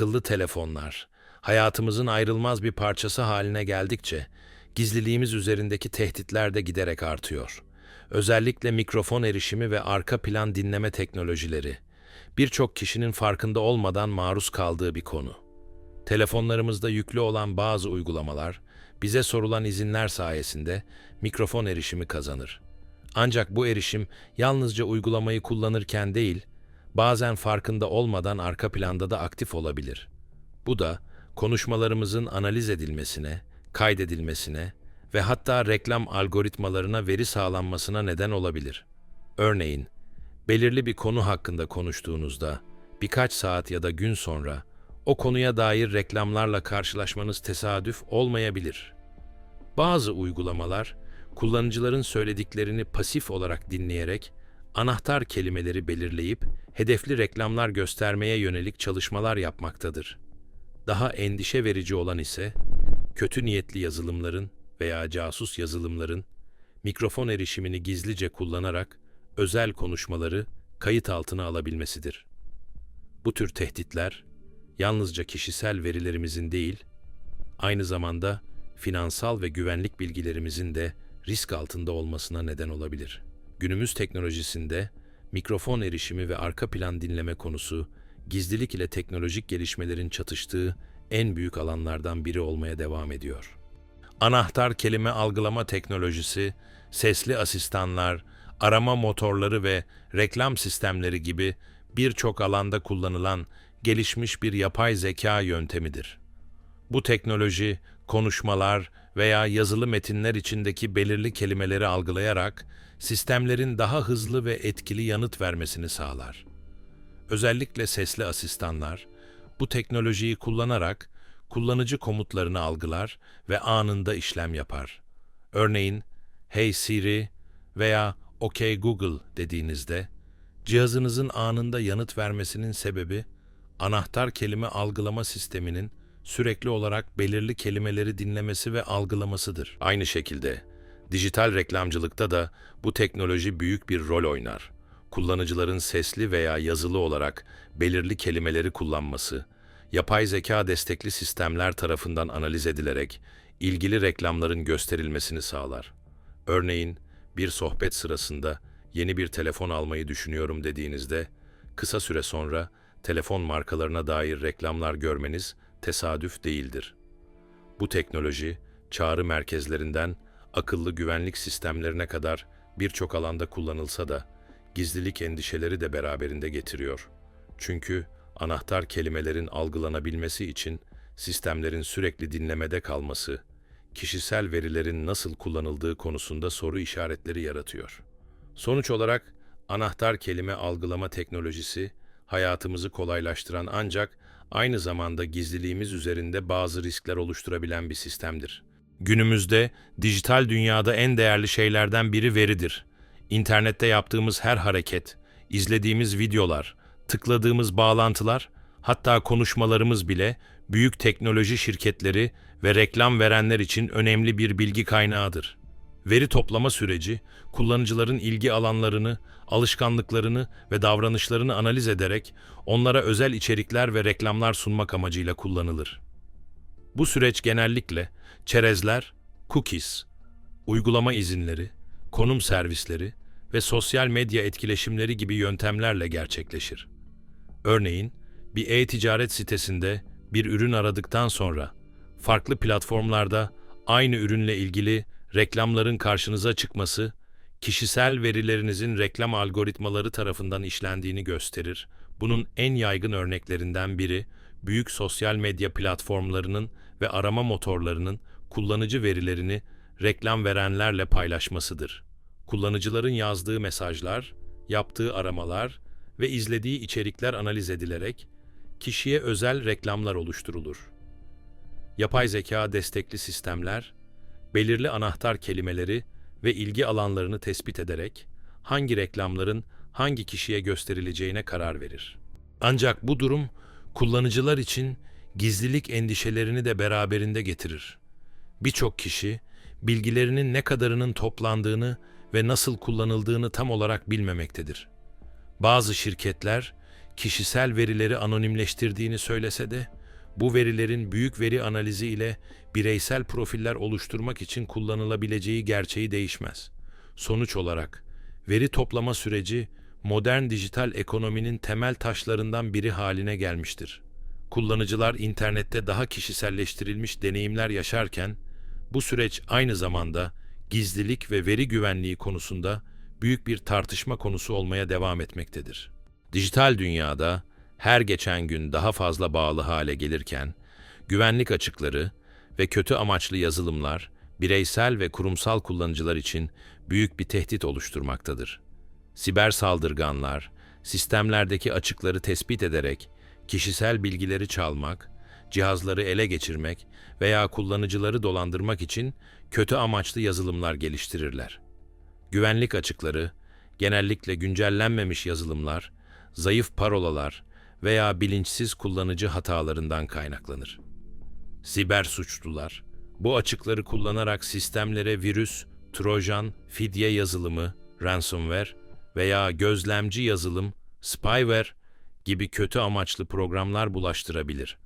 Akıllı telefonlar, hayatımızın ayrılmaz bir parçası haline geldikçe, gizliliğimiz üzerindeki tehditler de giderek artıyor. Özellikle mikrofon erişimi ve arka plan dinleme teknolojileri, birçok kişinin farkında olmadan maruz kaldığı bir konu. Telefonlarımızda yüklü olan bazı uygulamalar, bize sorulan izinler sayesinde mikrofon erişimi kazanır. Ancak bu erişim yalnızca uygulamayı kullanırken değil, bazen farkında olmadan arka planda da aktif olabilir. Bu da konuşmalarımızın analiz edilmesine, kaydedilmesine ve hatta reklam algoritmalarına veri sağlanmasına neden olabilir. Örneğin, belirli bir konu hakkında konuştuğunuzda birkaç saat ya da gün sonra o konuya dair reklamlarla karşılaşmanız tesadüf olmayabilir. Bazı uygulamalar kullanıcıların söylediklerini pasif olarak dinleyerek anahtar kelimeleri belirleyip hedefli reklamlar göstermeye yönelik çalışmalar yapmaktadır. Daha endişe verici olan ise kötü niyetli yazılımların veya casus yazılımların mikrofon erişimini gizlice kullanarak özel konuşmaları kayıt altına alabilmesidir. Bu tür tehditler yalnızca kişisel verilerimizin değil, aynı zamanda finansal ve güvenlik bilgilerimizin de risk altında olmasına neden olabilir. Günümüz teknolojisinde mikrofon erişimi ve arka plan dinleme konusu gizlilik ile teknolojik gelişmelerin çatıştığı en büyük alanlardan biri olmaya devam ediyor. Anahtar kelime algılama teknolojisi, sesli asistanlar, arama motorları ve reklam sistemleri gibi birçok alanda kullanılan gelişmiş bir yapay zeka yöntemidir. Bu teknoloji, konuşmalar veya yazılı metinler içindeki belirli kelimeleri algılayarak sistemlerin daha hızlı ve etkili yanıt vermesini sağlar. Özellikle sesli asistanlar bu teknolojiyi kullanarak kullanıcı komutlarını algılar ve anında işlem yapar. Örneğin "Hey Siri" veya "OK Google" dediğinizde cihazınızın anında yanıt vermesinin sebebi anahtar kelime algılama sisteminin sürekli olarak belirli kelimeleri dinlemesi ve algılamasıdır. Aynı şekilde dijital reklamcılıkta da bu teknoloji büyük bir rol oynar. Kullanıcıların sesli veya yazılı olarak belirli kelimeleri kullanması, yapay zeka destekli sistemler tarafından analiz edilerek ilgili reklamların gösterilmesini sağlar. Örneğin bir sohbet sırasında yeni bir telefon almayı düşünüyorum dediğinizde kısa süre sonra telefon markalarına dair reklamlar görmeniz tesadüf değildir. Bu teknoloji, çağrı merkezlerinden akıllı güvenlik sistemlerine kadar birçok alanda kullanılsa da gizlilik endişeleri de beraberinde getiriyor. Çünkü anahtar kelimelerin algılanabilmesi için sistemlerin sürekli dinlemede kalması, kişisel verilerin nasıl kullanıldığı konusunda soru işaretleri yaratıyor. Sonuç olarak anahtar kelime algılama teknolojisi hayatımızı kolaylaştıran ancak aynı zamanda gizliliğimiz üzerinde bazı riskler oluşturabilen bir sistemdir. Günümüzde dijital dünyada en değerli şeylerden biri veridir. İnternette yaptığımız her hareket, izlediğimiz videolar, tıkladığımız bağlantılar, hatta konuşmalarımız bile büyük teknoloji şirketleri ve reklam verenler için önemli bir bilgi kaynağıdır. Veri toplama süreci, kullanıcıların ilgi alanlarını, alışkanlıklarını ve davranışlarını analiz ederek onlara özel içerikler ve reklamlar sunmak amacıyla kullanılır. Bu süreç genellikle çerezler, cookies, uygulama izinleri, konum servisleri ve sosyal medya etkileşimleri gibi yöntemlerle gerçekleşir. Örneğin, bir e-ticaret sitesinde bir ürün aradıktan sonra farklı platformlarda aynı ürünle ilgili reklamların karşınıza çıkması, kişisel verilerinizin reklam algoritmaları tarafından işlendiğini gösterir. Bunun en yaygın örneklerinden biri, büyük sosyal medya platformlarının ve arama motorlarının kullanıcı verilerini reklam verenlerle paylaşmasıdır. Kullanıcıların yazdığı mesajlar, yaptığı aramalar ve izlediği içerikler analiz edilerek kişiye özel reklamlar oluşturulur. Yapay zeka destekli sistemler, belirli anahtar kelimeleri ve ilgi alanlarını tespit ederek hangi reklamların hangi kişiye gösterileceğine karar verir. Ancak bu durum kullanıcılar için gizlilik endişelerini de beraberinde getirir. Birçok kişi bilgilerinin ne kadarının toplandığını ve nasıl kullanıldığını tam olarak bilmemektedir. Bazı şirketler kişisel verileri anonimleştirdiğini söylese de bu verilerin büyük veri analizi ile bireysel profiller oluşturmak için kullanılabileceği gerçeği değişmez. Sonuç olarak veri toplama süreci modern dijital ekonominin temel taşlarından biri haline gelmiştir. Kullanıcılar internette daha kişiselleştirilmiş deneyimler yaşarken bu süreç aynı zamanda gizlilik ve veri güvenliği konusunda büyük bir tartışma konusu olmaya devam etmektedir. Dijital dünyada her geçen gün daha fazla bağlı hale gelirken, güvenlik açıkları ve kötü amaçlı yazılımlar bireysel ve kurumsal kullanıcılar için büyük bir tehdit oluşturmaktadır. Siber saldırganlar, sistemlerdeki açıkları tespit ederek kişisel bilgileri çalmak, cihazları ele geçirmek veya kullanıcıları dolandırmak için kötü amaçlı yazılımlar geliştirirler. Güvenlik açıkları, genellikle güncellenmemiş yazılımlar, zayıf parolalar veya bilinçsiz kullanıcı hatalarından kaynaklanır. Siber suçlular, bu açıkları kullanarak sistemlere virüs, trojan, fidye yazılımı, ransomware veya gözlemci yazılım, spyware gibi kötü amaçlı programlar bulaştırabilir.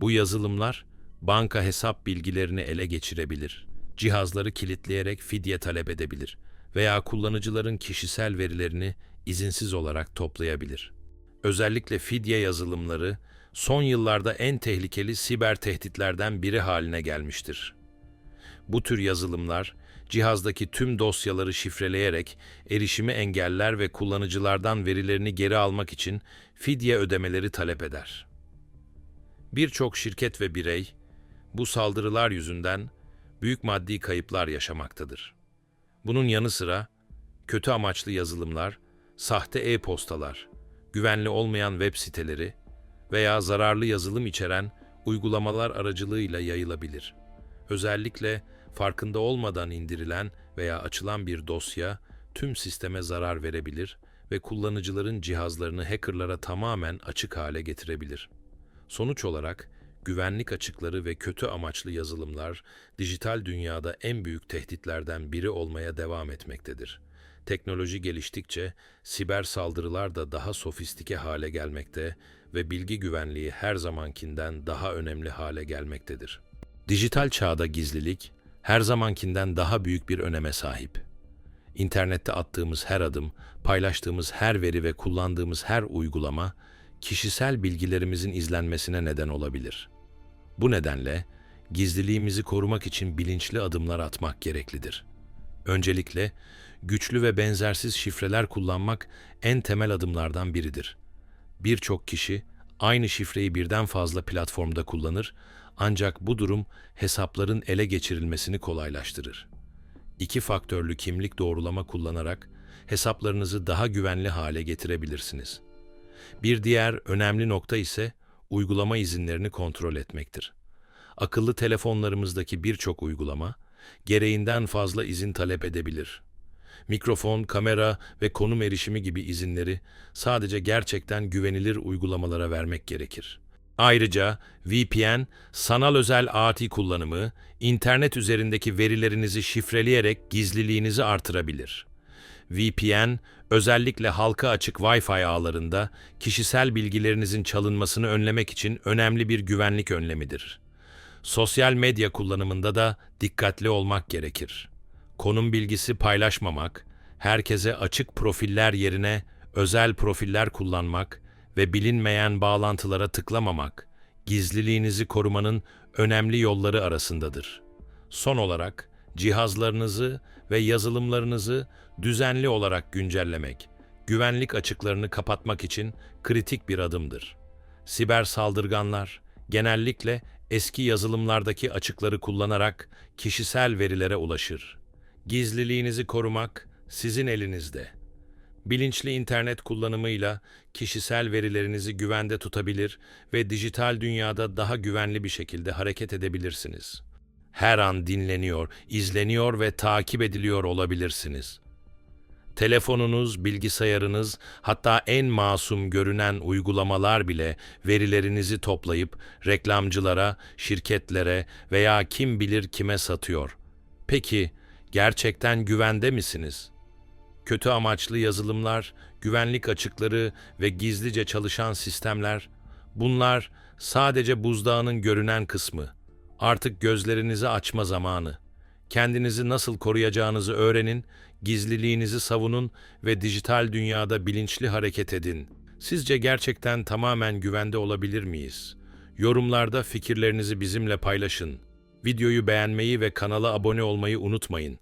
Bu yazılımlar banka hesap bilgilerini ele geçirebilir, cihazları kilitleyerek fidye talep edebilir veya kullanıcıların kişisel verilerini izinsiz olarak toplayabilir. Özellikle fidye yazılımları son yıllarda en tehlikeli siber tehditlerden biri haline gelmiştir. Bu tür yazılımlar cihazdaki tüm dosyaları şifreleyerek erişimi engeller ve kullanıcılardan verilerini geri almak için fidye ödemeleri talep eder. Birçok şirket ve birey bu saldırılar yüzünden büyük maddi kayıplar yaşamaktadır. Bunun yanı sıra kötü amaçlı yazılımlar, sahte e-postalar, güvenli olmayan web siteleri veya zararlı yazılım içeren uygulamalar aracılığıyla yayılabilir. Özellikle farkında olmadan indirilen veya açılan bir dosya tüm sisteme zarar verebilir ve kullanıcıların cihazlarını hackerlara tamamen açık hale getirebilir. Sonuç olarak güvenlik açıkları ve kötü amaçlı yazılımlar dijital dünyada en büyük tehditlerden biri olmaya devam etmektedir. Teknoloji geliştikçe siber saldırılar da daha sofistike hale gelmekte ve bilgi güvenliği her zamankinden daha önemli hale gelmektedir. Dijital çağda gizlilik her zamankinden daha büyük bir öneme sahip. İnternette attığımız her adım, paylaştığımız her veri ve kullandığımız her uygulama kişisel bilgilerimizin izlenmesine neden olabilir. Bu nedenle gizliliğimizi korumak için bilinçli adımlar atmak gereklidir. Öncelikle güçlü ve benzersiz şifreler kullanmak en temel adımlardan biridir. Birçok kişi aynı şifreyi birden fazla platformda kullanır ancak bu durum hesapların ele geçirilmesini kolaylaştırır. İki faktörlü kimlik doğrulama kullanarak hesaplarınızı daha güvenli hale getirebilirsiniz. Bir diğer önemli nokta ise uygulama izinlerini kontrol etmektir. Akıllı telefonlarımızdaki birçok uygulama gereğinden fazla izin talep edebilir. Mikrofon, kamera ve konum erişimi gibi izinleri sadece gerçekten güvenilir uygulamalara vermek gerekir. Ayrıca VPN, sanal özel AT kullanımı, internet üzerindeki verilerinizi şifreleyerek gizliliğinizi artırabilir. VPN, özellikle halka açık Wi-Fi ağlarında kişisel bilgilerinizin çalınmasını önlemek için önemli bir güvenlik önlemidir. Sosyal medya kullanımında da dikkatli olmak gerekir. Konum bilgisi paylaşmamak, herkese açık profiller yerine özel profiller kullanmak ve bilinmeyen bağlantılara tıklamamak, gizliliğinizi korumanın önemli yolları arasındadır. Son olarak, cihazlarınızı ve yazılımlarınızı düzenli olarak güncellemek, güvenlik açıklarını kapatmak için kritik bir adımdır. Siber saldırganlar genellikle eski yazılımlardaki açıkları kullanarak kişisel verilere ulaşır. Gizliliğinizi korumak sizin elinizde. Bilinçli internet kullanımıyla kişisel verilerinizi güvende tutabilir ve dijital dünyada daha güvenli bir şekilde hareket edebilirsiniz. Her an dinleniyor, izleniyor ve takip ediliyor olabilirsiniz. Telefonunuz, bilgisayarınız, hatta en masum görünen uygulamalar bile verilerinizi toplayıp reklamcılara, şirketlere veya kim bilir kime satıyor. Peki gerçekten güvende misiniz? kötü amaçlı yazılımlar, güvenlik açıkları ve gizlice çalışan sistemler, bunlar sadece buzdağının görünen kısmı. Artık gözlerinizi açma zamanı. Kendinizi nasıl koruyacağınızı öğrenin, gizliliğinizi savunun ve dijital dünyada bilinçli hareket edin. Sizce gerçekten tamamen güvende olabilir miyiz? Yorumlarda fikirlerinizi bizimle paylaşın. Videoyu beğenmeyi ve kanala abone olmayı unutmayın.